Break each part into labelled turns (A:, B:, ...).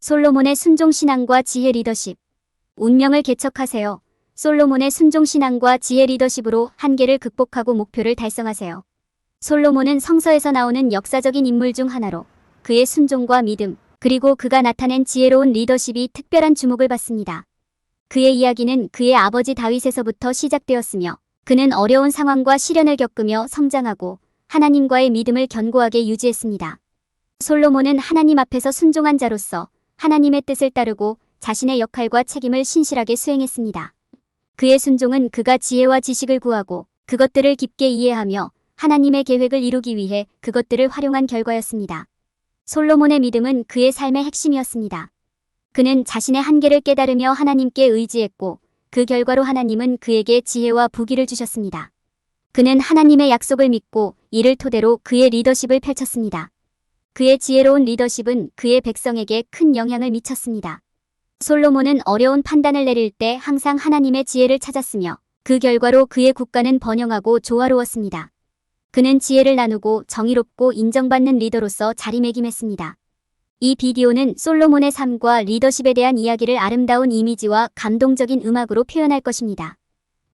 A: 솔로몬의 순종신앙과 지혜 리더십. 운명을 개척하세요. 솔로몬의 순종신앙과 지혜 리더십으로 한계를 극복하고 목표를 달성하세요. 솔로몬은 성서에서 나오는 역사적인 인물 중 하나로 그의 순종과 믿음, 그리고 그가 나타낸 지혜로운 리더십이 특별한 주목을 받습니다. 그의 이야기는 그의 아버지 다윗에서부터 시작되었으며 그는 어려운 상황과 시련을 겪으며 성장하고 하나님과의 믿음을 견고하게 유지했습니다. 솔로몬은 하나님 앞에서 순종한 자로서 하나님의 뜻을 따르고 자신의 역할과 책임을 신실하게 수행했습니다. 그의 순종은 그가 지혜와 지식을 구하고 그것들을 깊게 이해하며 하나님의 계획을 이루기 위해 그것들을 활용한 결과였습니다. 솔로몬의 믿음은 그의 삶의 핵심이었습니다. 그는 자신의 한계를 깨달으며 하나님께 의지했고 그 결과로 하나님은 그에게 지혜와 부기를 주셨습니다. 그는 하나님의 약속을 믿고 이를 토대로 그의 리더십을 펼쳤습니다. 그의 지혜로운 리더십은 그의 백성에게 큰 영향을 미쳤습니다. 솔로몬은 어려운 판단을 내릴 때 항상 하나님의 지혜를 찾았으며 그 결과로 그의 국가는 번영하고 조화로웠습니다. 그는 지혜를 나누고 정의롭고 인정받는 리더로서 자리매김했습니다. 이 비디오는 솔로몬의 삶과 리더십에 대한 이야기를 아름다운 이미지와 감동적인 음악으로 표현할 것입니다.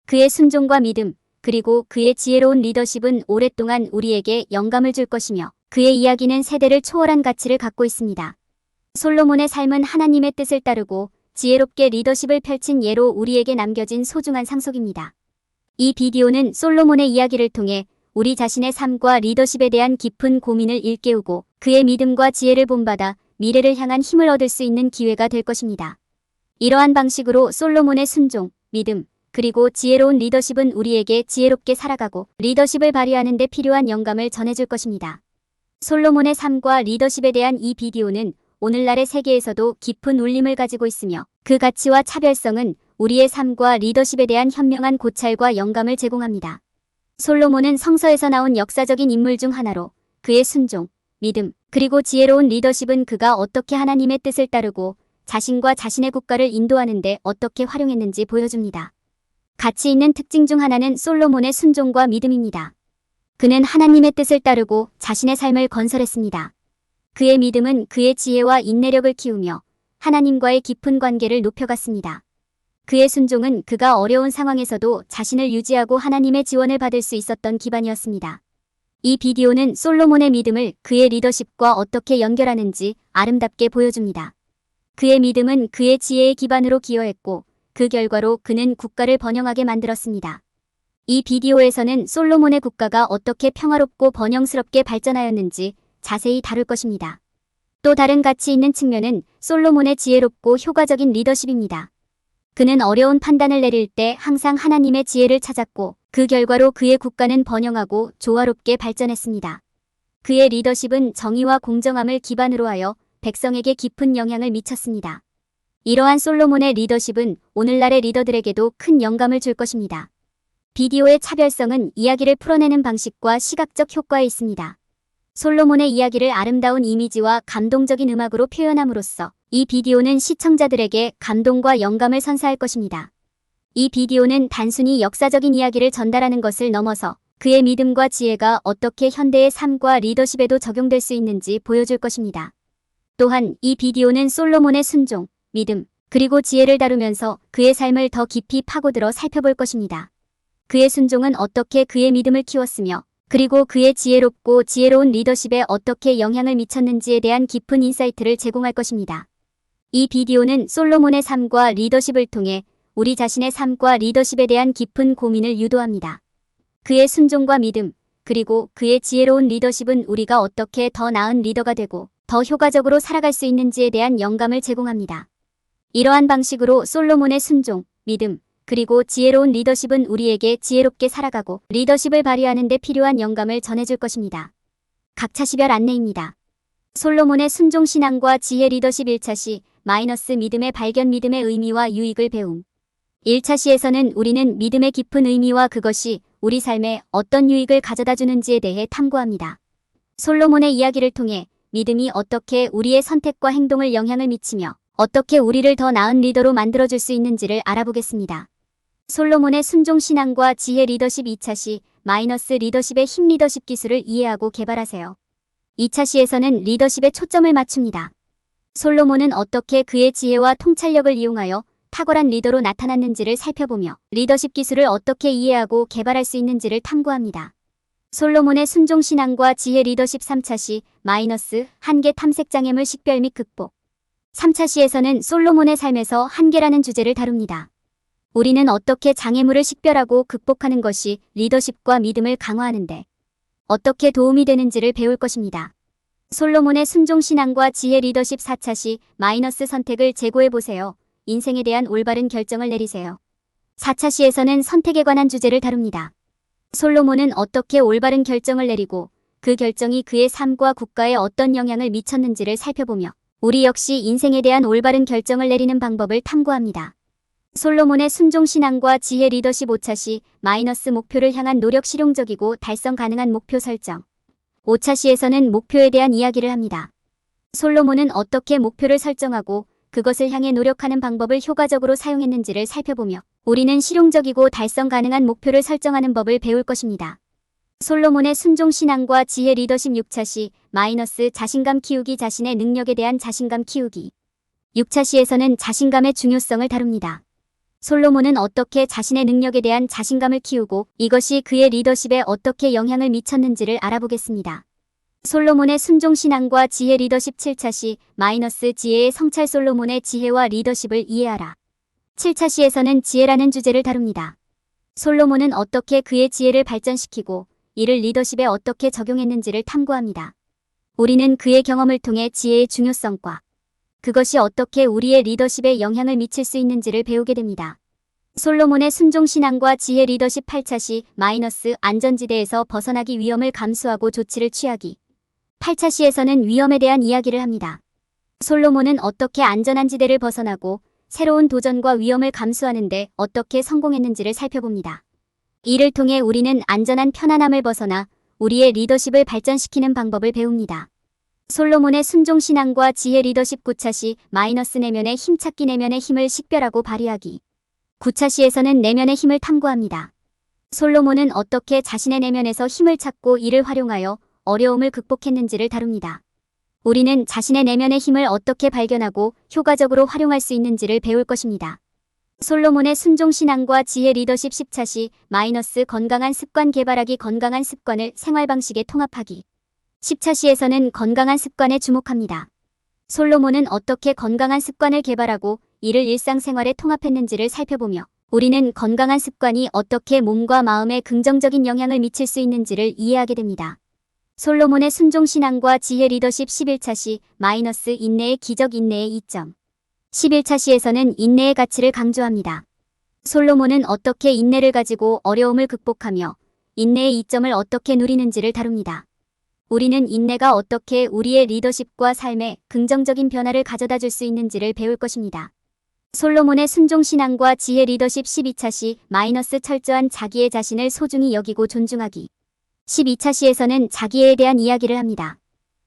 A: 그의 순종과 믿음, 그리고 그의 지혜로운 리더십은 오랫동안 우리에게 영감을 줄 것이며 그의 이야기는 세대를 초월한 가치를 갖고 있습니다. 솔로몬의 삶은 하나님의 뜻을 따르고 지혜롭게 리더십을 펼친 예로 우리에게 남겨진 소중한 상속입니다. 이 비디오는 솔로몬의 이야기를 통해 우리 자신의 삶과 리더십에 대한 깊은 고민을 일깨우고 그의 믿음과 지혜를 본받아 미래를 향한 힘을 얻을 수 있는 기회가 될 것입니다. 이러한 방식으로 솔로몬의 순종, 믿음, 그리고 지혜로운 리더십은 우리에게 지혜롭게 살아가고 리더십을 발휘하는 데 필요한 영감을 전해줄 것입니다. 솔로몬의 삶과 리더십에 대한 이 비디오는 오늘날의 세계에서도 깊은 울림을 가지고 있으며 그 가치와 차별성은 우리의 삶과 리더십에 대한 현명한 고찰과 영감을 제공합니다. 솔로몬은 성서에서 나온 역사적인 인물 중 하나로 그의 순종, 믿음, 그리고 지혜로운 리더십은 그가 어떻게 하나님의 뜻을 따르고 자신과 자신의 국가를 인도하는데 어떻게 활용했는지 보여줍니다. 가치 있는 특징 중 하나는 솔로몬의 순종과 믿음입니다. 그는 하나님의 뜻을 따르고 자신의 삶을 건설했습니다. 그의 믿음은 그의 지혜와 인내력을 키우며 하나님과의 깊은 관계를 높여갔습니다. 그의 순종은 그가 어려운 상황에서도 자신을 유지하고 하나님의 지원을 받을 수 있었던 기반이었습니다. 이 비디오는 솔로몬의 믿음을 그의 리더십과 어떻게 연결하는지 아름답게 보여줍니다. 그의 믿음은 그의 지혜의 기반으로 기여했고 그 결과로 그는 국가를 번영하게 만들었습니다. 이 비디오에서는 솔로몬의 국가가 어떻게 평화롭고 번영스럽게 발전하였는지 자세히 다룰 것입니다. 또 다른 가치 있는 측면은 솔로몬의 지혜롭고 효과적인 리더십입니다. 그는 어려운 판단을 내릴 때 항상 하나님의 지혜를 찾았고 그 결과로 그의 국가는 번영하고 조화롭게 발전했습니다. 그의 리더십은 정의와 공정함을 기반으로 하여 백성에게 깊은 영향을 미쳤습니다. 이러한 솔로몬의 리더십은 오늘날의 리더들에게도 큰 영감을 줄 것입니다. 비디오의 차별성은 이야기를 풀어내는 방식과 시각적 효과에 있습니다. 솔로몬의 이야기를 아름다운 이미지와 감동적인 음악으로 표현함으로써 이 비디오는 시청자들에게 감동과 영감을 선사할 것입니다. 이 비디오는 단순히 역사적인 이야기를 전달하는 것을 넘어서 그의 믿음과 지혜가 어떻게 현대의 삶과 리더십에도 적용될 수 있는지 보여줄 것입니다. 또한 이 비디오는 솔로몬의 순종, 믿음, 그리고 지혜를 다루면서 그의 삶을 더 깊이 파고들어 살펴볼 것입니다. 그의 순종은 어떻게 그의 믿음을 키웠으며 그리고 그의 지혜롭고 지혜로운 리더십에 어떻게 영향을 미쳤는지에 대한 깊은 인사이트를 제공할 것입니다. 이 비디오는 솔로몬의 삶과 리더십을 통해 우리 자신의 삶과 리더십에 대한 깊은 고민을 유도합니다. 그의 순종과 믿음, 그리고 그의 지혜로운 리더십은 우리가 어떻게 더 나은 리더가 되고 더 효과적으로 살아갈 수 있는지에 대한 영감을 제공합니다. 이러한 방식으로 솔로몬의 순종, 믿음, 그리고 지혜로운 리더십은 우리에게 지혜롭게 살아가고 리더십을 발휘하는 데 필요한 영감을 전해줄 것입니다. 각차 시별 안내입니다. 솔로몬의 순종 신앙과 지혜 리더십 1차 시 마이너스 믿음의 발견 믿음의 의미와 유익을 배움. 1차 시에서는 우리는 믿음의 깊은 의미와 그것이 우리 삶에 어떤 유익을 가져다 주는지에 대해 탐구합니다. 솔로몬의 이야기를 통해 믿음이 어떻게 우리의 선택과 행동을 영향을 미치며 어떻게 우리를 더 나은 리더로 만들어줄 수 있는지를 알아보겠습니다. 솔로몬의 순종 신앙과 지혜 리더십 2차 시 마이너스 리더십의 힘 리더십 기술을 이해하고 개발하세요. 2차 시에서는 리더십에 초점을 맞춥니다. 솔로몬은 어떻게 그의 지혜와 통찰력을 이용하여 탁월한 리더로 나타났는지를 살펴보며 리더십 기술을 어떻게 이해하고 개발할 수 있는지를 탐구합니다. 솔로몬의 순종 신앙과 지혜 리더십 3차 시 마이너스 한계 탐색 장애물 식별 및 극복 3차 시에서는 솔로몬의 삶에서 한계라는 주제를 다룹니다. 우리는 어떻게 장애물을 식별하고 극복하는 것이 리더십과 믿음을 강화하는데 어떻게 도움이 되는지를 배울 것입니다. 솔로몬의 순종 신앙과 지혜 리더십 4차 시 마이너스 선택을 재고해 보세요. 인생에 대한 올바른 결정을 내리세요. 4차 시에서는 선택에 관한 주제를 다룹니다. 솔로몬은 어떻게 올바른 결정을 내리고 그 결정이 그의 삶과 국가에 어떤 영향을 미쳤는지를 살펴보며 우리 역시 인생에 대한 올바른 결정을 내리는 방법을 탐구합니다. 솔로몬의 순종 신앙과 지혜 리더십 5차 시 마이너스 목표를 향한 노력 실용적이고 달성 가능한 목표 설정 5차 시에서는 목표에 대한 이야기를 합니다. 솔로몬은 어떻게 목표를 설정하고 그것을 향해 노력하는 방법을 효과적으로 사용했는지를 살펴보며 우리는 실용적이고 달성 가능한 목표를 설정하는 법을 배울 것입니다. 솔로몬의 순종 신앙과 지혜 리더십 6차 시 마이너스 자신감 키우기 자신의 능력에 대한 자신감 키우기 6차 시에서는 자신감의 중요성을 다룹니다. 솔로몬은 어떻게 자신의 능력에 대한 자신감을 키우고 이것이 그의 리더십에 어떻게 영향을 미쳤는지를 알아보겠습니다. 솔로몬의 순종 신앙과 지혜 리더십 7차 시 마이너스 지혜의 성찰 솔로몬의 지혜와 리더십을 이해하라. 7차 시에서는 지혜라는 주제를 다룹니다. 솔로몬은 어떻게 그의 지혜를 발전시키고 이를 리더십에 어떻게 적용했는지를 탐구합니다. 우리는 그의 경험을 통해 지혜의 중요성과 그것이 어떻게 우리의 리더십에 영향을 미칠 수 있는지를 배우게 됩니다. 솔로몬의 순종 신앙과 지혜 리더십 8차 시 마이너스 안전지대에서 벗어나기 위험을 감수하고 조치를 취하기 8차 시에서는 위험에 대한 이야기를 합니다. 솔로몬은 어떻게 안전한 지대를 벗어나고 새로운 도전과 위험을 감수하는데 어떻게 성공했는지를 살펴봅니다. 이를 통해 우리는 안전한 편안함을 벗어나 우리의 리더십을 발전시키는 방법을 배웁니다. 솔로몬의 순종 신앙과 지혜 리더십 9차 시 마이너스 내면의 힘찾기 내면의 힘을 식별하고 발휘하기 9차 시에서는 내면의 힘을 탐구합니다. 솔로몬은 어떻게 자신의 내면에서 힘을 찾고 이를 활용하여 어려움을 극복했는지를 다룹니다. 우리는 자신의 내면의 힘을 어떻게 발견하고 효과적으로 활용할 수 있는지를 배울 것입니다. 솔로몬의 순종 신앙과 지혜 리더십 10차 시 마이너스 건강한 습관 개발하기 건강한 습관을 생활 방식에 통합하기 10차 시에서는 건강한 습관에 주목합니다. 솔로몬은 어떻게 건강한 습관을 개발하고 이를 일상생활에 통합했는지를 살펴보며 우리는 건강한 습관이 어떻게 몸과 마음에 긍정적인 영향을 미칠 수 있는지를 이해하게 됩니다. 솔로몬의 순종 신앙과 지혜 리더십 11차 시 마이너스 인내의 기적 인내의 2점 11차 시에서는 인내의 가치를 강조합니다. 솔로몬은 어떻게 인내를 가지고 어려움을 극복하며 인내의 이점을 어떻게 누리는지를 다룹니다. 우리는 인내가 어떻게 우리의 리더십과 삶에 긍정적인 변화를 가져다 줄 수 있는지를 배울 것입니다. 솔로몬의 순종 신앙과 지혜 리더십 12차 시 마이너스 철저한 자기의 자신을 소중히 여기고 존중하기 12차 시에서는 자기에 대한 이야기를 합니다.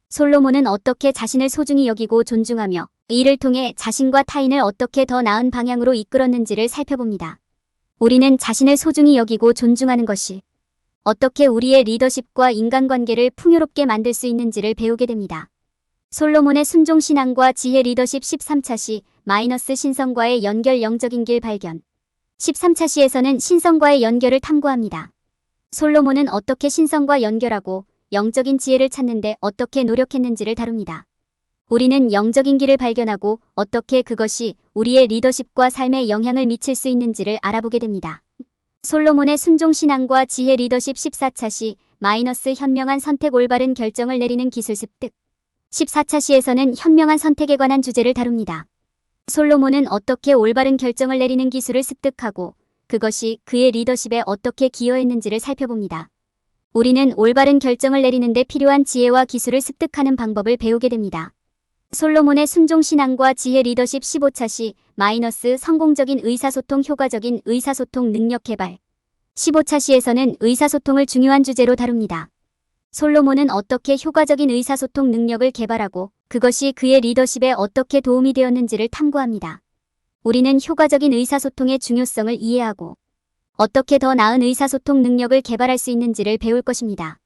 A: 솔로몬은 어떻게 자신을 소중히 여기고 존중하며 이를 통해 자신과 타인을 어떻게 더 나은 방향으로 이끌었는지를 살펴봅니다. 우리는 자신을 소중히 여기고 존중하는 것이 어떻게 우리의 리더십과 인간관계를 풍요롭게 만들 수 있는지를 배우게 됩니다. 솔로몬의 순종 신앙과 지혜 리더십 13차 시 마이너스 신성과의 연결 영적인 길 발견 13차 시에서는 신성과의 연결을 탐구합니다. 솔로몬은 어떻게 신성과 연결하고 영적인 지혜를 찾는데 어떻게 노력했는지를 다룹니다. 우리는 영적인 길을 발견하고 어떻게 그것이 우리의 리더십과 삶에 영향을 미칠 수 있는지를 알아보게 됩니다. 솔로몬의 순종 신앙과 지혜 리더십 14차 시 마이너스 현명한 선택 올바른 결정을 내리는 기술 습득 14차 시에서는 현명한 선택에 관한 주제를 다룹니다. 솔로몬은 어떻게 올바른 결정을 내리는 기술을 습득하고 그것이 그의 리더십에 어떻게 기여했는지를 살펴봅니다. 우리는 올바른 결정을 내리는데 필요한 지혜와 기술을 습득하는 방법을 배우게 됩니다. 솔로몬의 순종 신앙과 지혜 리더십 15차 시 마이너스 성공적인 의사소통 효과적인 의사소통 능력 개발 15차 시에서는 의사소통을 중요한 주제로 다룹니다. 솔로몬은 어떻게 효과적인 의사소통 능력을 개발하고 그것이 그의 리더십에 어떻게 도움이 되었는지를 탐구합니다. 우리는 효과적인 의사소통의 중요성을 이해하고 어떻게 더 나은 의사소통 능력을 개발할 수 있는지를 배울 것입니다.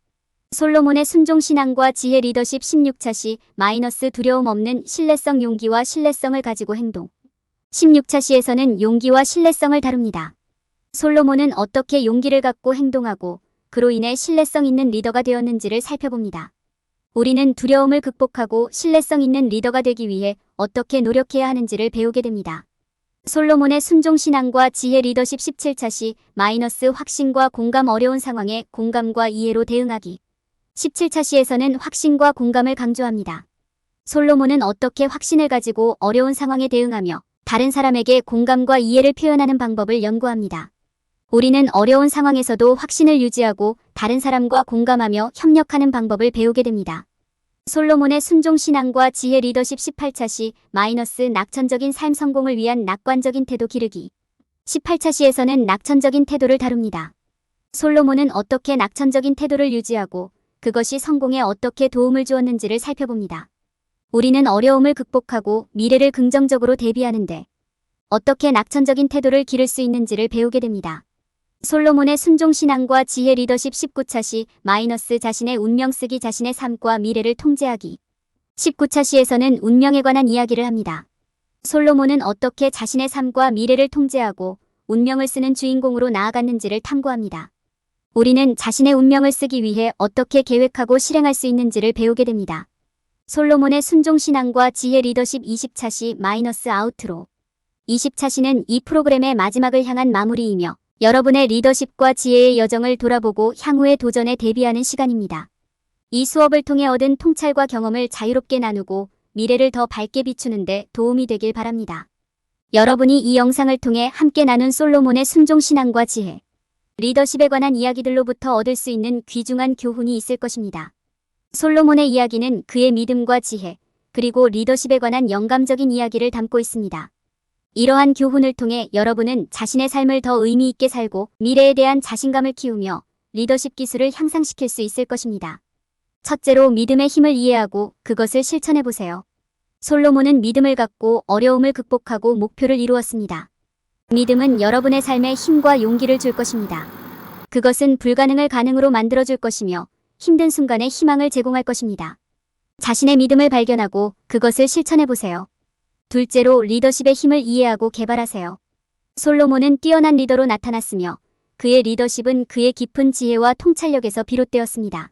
A: 솔로몬의 순종 신앙과 지혜 리더십 16차 시 마이너스 두려움 없는 신뢰성 용기와 신뢰성을 가지고 행동. 16차 시에서는 용기와 신뢰성을 다룹니다. 솔로몬은 어떻게 용기를 갖고 행동하고 그로 인해 신뢰성 있는 리더가 되었는지를 살펴봅니다. 우리는 두려움을 극복하고 신뢰성 있는 리더가 되기 위해 어떻게 노력해야 하는지를 배우게 됩니다. 솔로몬의 순종 신앙과 지혜 리더십 17차 시 마이너스 확신과 공감 어려운 상황에 공감과 이해로 대응하기. 17차 시에서는 확신과 공감을 강조합니다. 솔로몬은 어떻게 확신을 가지고 어려운 상황에 대응하며 다른 사람에게 공감과 이해를 표현하는 방법을 연구합니다. 우리는 어려운 상황에서도 확신을 유지하고 다른 사람과 공감하며 협력하는 방법을 배우게 됩니다. 솔로몬의 순종 신앙과 지혜 리더십 18차 시 마이너스 낙천적인 삶 성공을 위한 낙관적인 태도 기르기. 18차 시에서는 낙천적인 태도를 다룹니다. 솔로몬은 어떻게 낙천적인 태도를 유지하고 그것이 성공에 어떻게 도움을 주었는지를 살펴봅니다. 우리는 어려움을 극복하고 미래를 긍정적으로 대비하는데 어떻게 낙천적인 태도를 기를 수 있는지를 배우게 됩니다. 솔로몬의 순종 신앙과 지혜 리더십 19차 시 마이너스 자신의 운명 쓰기 자신의 삶과 미래를 통제하기. 19차 시에서는 운명에 관한 이야기를 합니다. 솔로몬은 어떻게 자신의 삶과 미래를 통제하고 운명을 쓰는 주인공으로 나아갔는지를 탐구합니다. 우리는 자신의 운명을 쓰기 위해 어떻게 계획하고 실행할 수 있는지를 배우게 됩니다. 솔로몬의 순종 신앙과 지혜 리더십 20차 시 마이너스 아우트로. 20차 시는 이 프로그램의 마지막을 향한 마무리이며 여러분의 리더십과 지혜의 여정을 돌아보고 향후의 도전에 대비하는 시간입니다. 이 수업을 통해 얻은 통찰과 경험을 자유롭게 나누고 미래를 더 밝게 비추는데 도움이 되길 바랍니다. 여러분이 이 영상을 통해 함께 나눈 솔로몬의 순종 신앙과 지혜, 리더십에 관한 이야기들로부터 얻을 수 있는 귀중한 교훈이 있을 것입니다. 솔로몬의 이야기는 그의 믿음과 지혜, 그리고 리더십에 관한 영감적인 이야기를 담고 있습니다. 이러한 교훈을 통해 여러분은 자신의 삶을 더 의미 있게 살고 미래에 대한 자신감을 키우며 리더십 기술을 향상시킬 수 있을 것입니다. 첫째로 믿음의 힘을 이해하고 그것을 실천해 보세요. 솔로몬은 믿음을 갖고 어려움을 극복하고 목표를 이루었습니다. 믿음은 여러분의 삶에 힘과 용기를 줄 것입니다. 그것은 불가능을 가능으로 만들어 줄 것이며 힘든 순간에 희망을 제공할 것입니다. 자신의 믿음을 발견하고 그것을 실천해 보세요. 둘째로 리더십의 힘을 이해하고 개발하세요. 솔로몬은 뛰어난 리더로 나타났으며 그의 리더십은 그의 깊은 지혜와 통찰력에서 비롯되었습니다.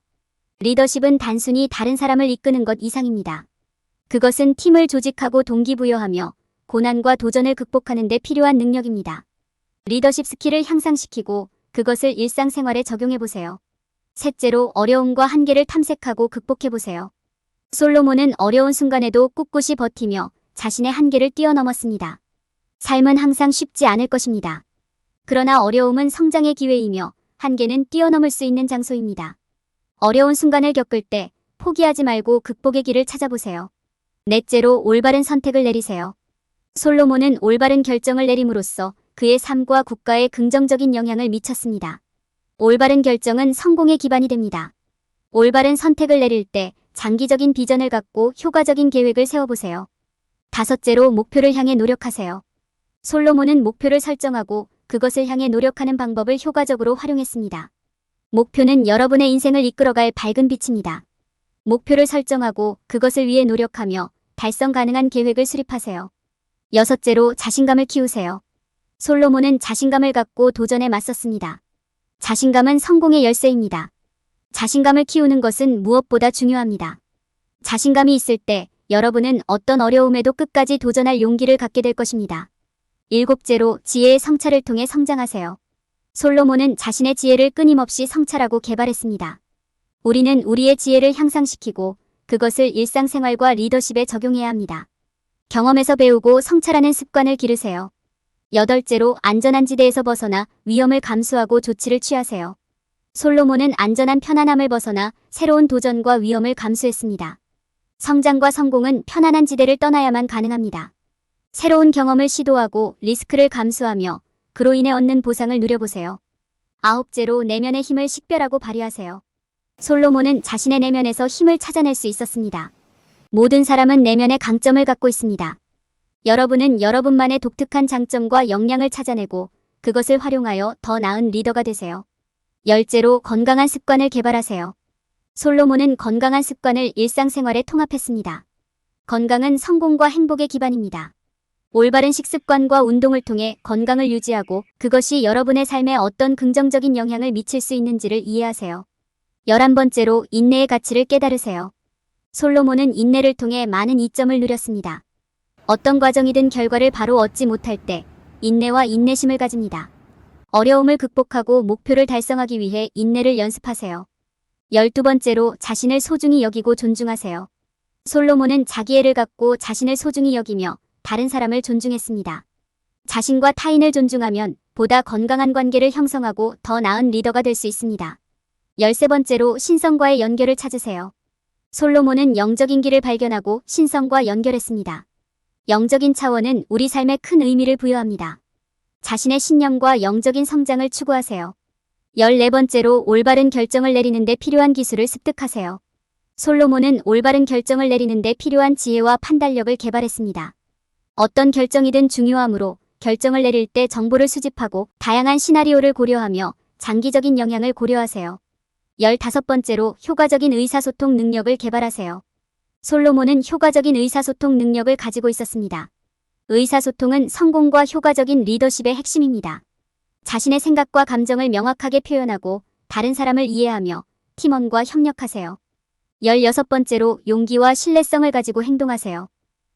A: 리더십은 단순히 다른 사람을 이끄는 것 이상입니다. 그것은 팀을 조직하고 동기부여하며 고난과 도전을 극복하는 데 필요한 능력입니다. 리더십 스킬을 향상시키고 그것을 일상생활에 적용해 보세요. 셋째로 어려움과 한계를 탐색하고 극복해 보세요. 솔로몬은 어려운 순간에도 꿋꿋이 버티며 자신의 한계를 뛰어넘었습니다. 삶은 항상 쉽지 않을 것입니다. 그러나 어려움은 성장의 기회이며 한계는 뛰어넘을 수 있는 장소입니다. 어려운 순간을 겪을 때 포기하지 말고 극복의 길을 찾아보세요. 넷째로 올바른 선택을 내리세요. 솔로몬은 올바른 결정을 내림으로써 그의 삶과 국가에 긍정적인 영향을 미쳤습니다. 올바른 결정은 성공의 기반이 됩니다. 올바른 선택을 내릴 때 장기적인 비전을 갖고 효과적인 계획을 세워보세요. 다섯째로 목표를 향해 노력하세요. 솔로몬은 목표를 설정하고 그것을 향해 노력하는 방법을 효과적으로 활용했습니다. 목표는 여러분의 인생을 이끌어갈 밝은 빛입니다. 목표를 설정하고 그것을 위해 노력하며 달성 가능한 계획을 수립하세요. 여섯째로 자신감을 키우세요. 솔로몬은 자신감을 갖고 도전에 맞섰습니다. 자신감은 성공의 열쇠입니다. 자신감을 키우는 것은 무엇보다 중요합니다. 자신감이 있을 때 여러분은 어떤 어려움에도 끝까지 도전할 용기를 갖게 될 것입니다. 일곱째로 지혜의 성찰을 통해 성장하세요. 솔로몬은 자신의 지혜를 끊임없이 성찰하고 개발했습니다. 우리는 우리의 지혜를 향상시키고 그것을 일상생활과 리더십에 적용해야 합니다. 경험에서 배우고 성찰하는 습관을 기르세요. 여덟째로 안전한 지대에서 벗어나 위험을 감수하고 조치를 취하세요. 솔로몬은 안전한 편안함을 벗어나 새로운 도전과 위험을 감수했습니다. 성장과 성공은 편안한 지대를 떠나야만 가능합니다. 새로운 경험을 시도하고 리스크를 감수하며 그로 인해 얻는 보상을 누려보세요. 아홉째로 내면의 힘을 식별하고 발휘하세요. 솔로몬은 자신의 내면에서 힘을 찾아낼 수 있었습니다. 모든 사람은 내면의 강점을 갖고 있습니다. 여러분은 여러분만의 독특한 장점과 역량을 찾아내고 그것을 활용하여 더 나은 리더가 되세요. 열째로 건강한 습관을 개발하세요. 솔로몬은 건강한 습관을 일상생활에 통합했습니다. 건강은 성공과 행복의 기반입니다. 올바른 식습관과 운동을 통해 건강을 유지하고 그것이 여러분의 삶에 어떤 긍정적인 영향을 미칠 수 있는지를 이해하세요. 11번째로 인내의 가치를 깨달으세요. 솔로몬은 인내를 통해 많은 이점을 누렸습니다. 어떤 과정이든 결과를 바로 얻지 못할 때 인내와 인내심을 가집니다. 어려움을 극복하고 목표를 달성하기 위해 인내를 연습하세요. 12번째로 자신을 소중히 여기고 존중하세요. 솔로몬은 자기애를 갖고 자신을 소중히 여기며 다른 사람을 존중했습니다. 자신과 타인을 존중하면 보다 건강한 관계를 형성하고 더 나은 리더가 될 수 있습니다. 13번째로 신성과의 연결을 찾으세요. 솔로몬은 영적인 길을 발견하고 신성과 연결했습니다. 영적인 차원은 우리 삶에 큰 의미를 부여합니다. 자신의 신념과 영적인 성장을 추구하세요. 14번째로 올바른 결정을 내리는데 필요한 기술을 습득하세요. 솔로몬은 올바른 결정을 내리는데 필요한 지혜와 판단력을 개발했습니다. 어떤 결정이든 중요하므로 결정을 내릴 때 정보를 수집하고 다양한 시나리오를 고려하며 장기적인 영향을 고려하세요. 15번째로 효과적인 의사소통 능력을 개발하세요. 솔로몬은 효과적인 의사소통 능력을 가지고 있었습니다. 의사소통은 성공과 효과적인 리더십의 핵심입니다. 자신의 생각과 감정을 명확하게 표현하고 다른 사람을 이해하며 팀원과 협력하세요. 16번째로 용기와 신뢰성을 가지고 행동하세요.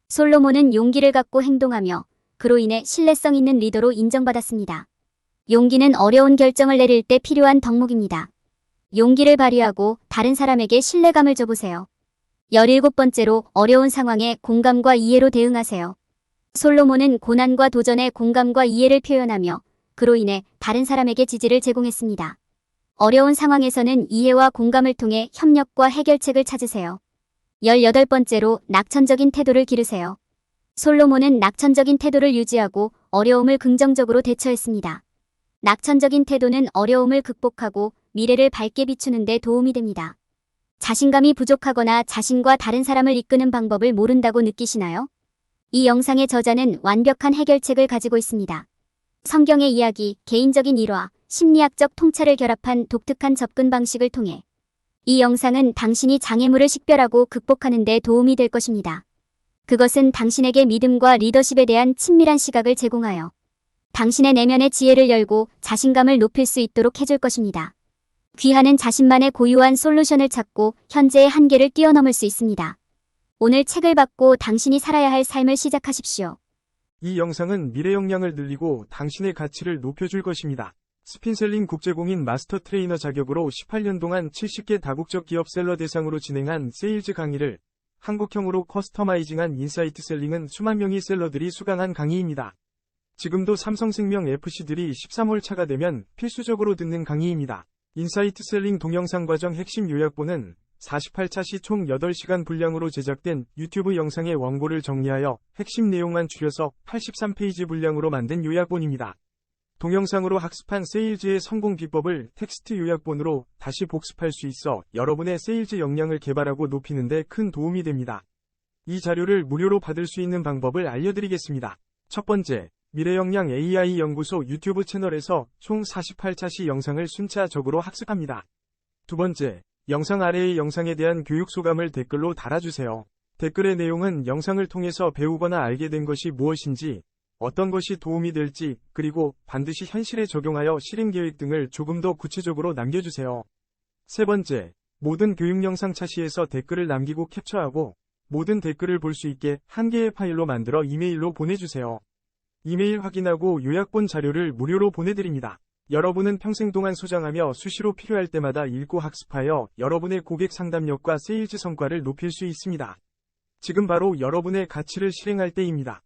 A: 솔로몬은 용기를 갖고 행동하며 그로 인해 신뢰성 있는 리더로 인정받았습니다. 용기는 어려운 결정을 내릴 때 필요한 덕목입니다. 용기를 발휘하고 다른 사람에게 신뢰감을 줘보세요. 17번째로 어려운 상황에 공감과 이해로 대응하세요. 솔로몬은 고난과 도전에 공감과 이해를 표현하며 그로 인해 다른 사람에게 지지를 제공했습니다. 어려운 상황에서는 이해와 공감을 통해 협력과 해결책을 찾으세요. 18번째로 낙천적인 태도를 기르세요. 솔로몬은 낙천적인 태도를 유지하고 어려움을 긍정적으로 대처했습니다. 낙천적인 태도는 어려움을 극복하고 미래를 밝게 비추는 데 도움이 됩니다. 자신감이 부족하거나 자신과 다른 사람을 이끄는 방법을 모른다고 느끼시나요? 이 영상의 저자는 완벽한 해결책을 가지고 있습니다. 성경의 이야기, 개인적인 일화, 심리학적 통찰을 결합한 독특한 접근 방식을 통해 이 영상은 당신이 장애물을 식별하고 극복하는 데 도움이 될 것입니다. 그것은 당신에게 믿음과 리더십에 대한 친밀한 시각을 제공하여 당신의 내면의 지혜를 열고 자신감을 높일 수 있도록 해줄 것입니다. 귀하는 자신만의 고유한 솔루션을 찾고 현재의 한계를 뛰어넘을 수 있습니다. 오늘 책을 받고 당신이 살아야 할 삶을 시작하십시오.
B: 이 영상은 미래 역량을 늘리고 당신의 가치를 높여줄 것입니다. 스핀셀링 국제공인 마스터 트레이너 자격으로 18년 동안 70개 다국적 기업 셀러 대상으로 진행한 세일즈 강의를 한국형으로 커스터마이징한 인사이트 셀링은 수만 명의 셀러들이 수강한 강의입니다. 지금도 삼성생명 FC들이 13월 차가 되면 필수적으로 듣는 강의입니다. 인사이트 셀링 동영상 과정 핵심 요약본은 48차 시 총 8시간 분량으로 제작된 유튜브 영상의 원고를 정리하여 핵심 내용만 줄여서 83페이지 분량으로 만든 요약본입니다. 동영상으로 학습한 세일즈의 성공 비법을 텍스트 요약본으로 다시 복습할 수 있어 여러분의 세일즈 역량을 개발하고 높이는 데 큰 도움이 됩니다. 이 자료를 무료로 받을 수 있는 방법을 알려드리겠습니다. 첫 번째, 미래역량 AI 연구소 유튜브 채널에서 총 48차 시 영상을 순차적으로 학습합니다. 두 번째, 영상 아래의 영상에 대한 교육 소감을 댓글로 달아주세요. 댓글의 내용은 영상을 통해서 배우거나 알게 된 것이 무엇인지, 어떤 것이 도움이 될지, 그리고 반드시 현실에 적용하여 실행 계획 등을 조금 더 구체적으로 남겨주세요. 세 번째, 모든 교육 영상 차시에서 댓글을 남기고 캡처하고 모든 댓글을 볼 수 있게 한 개의 파일로 만들어 이메일로 보내주세요. 이메일 확인하고 요약본 자료를 무료로 보내드립니다. 여러분은 평생 동안 소장하며 수시로 필요할 때마다 읽고 학습하여 여러분의 고객 상담력과 세일즈 성과를 높일 수 있습니다. 지금 바로 여러분의 가치를 실행할 때입니다.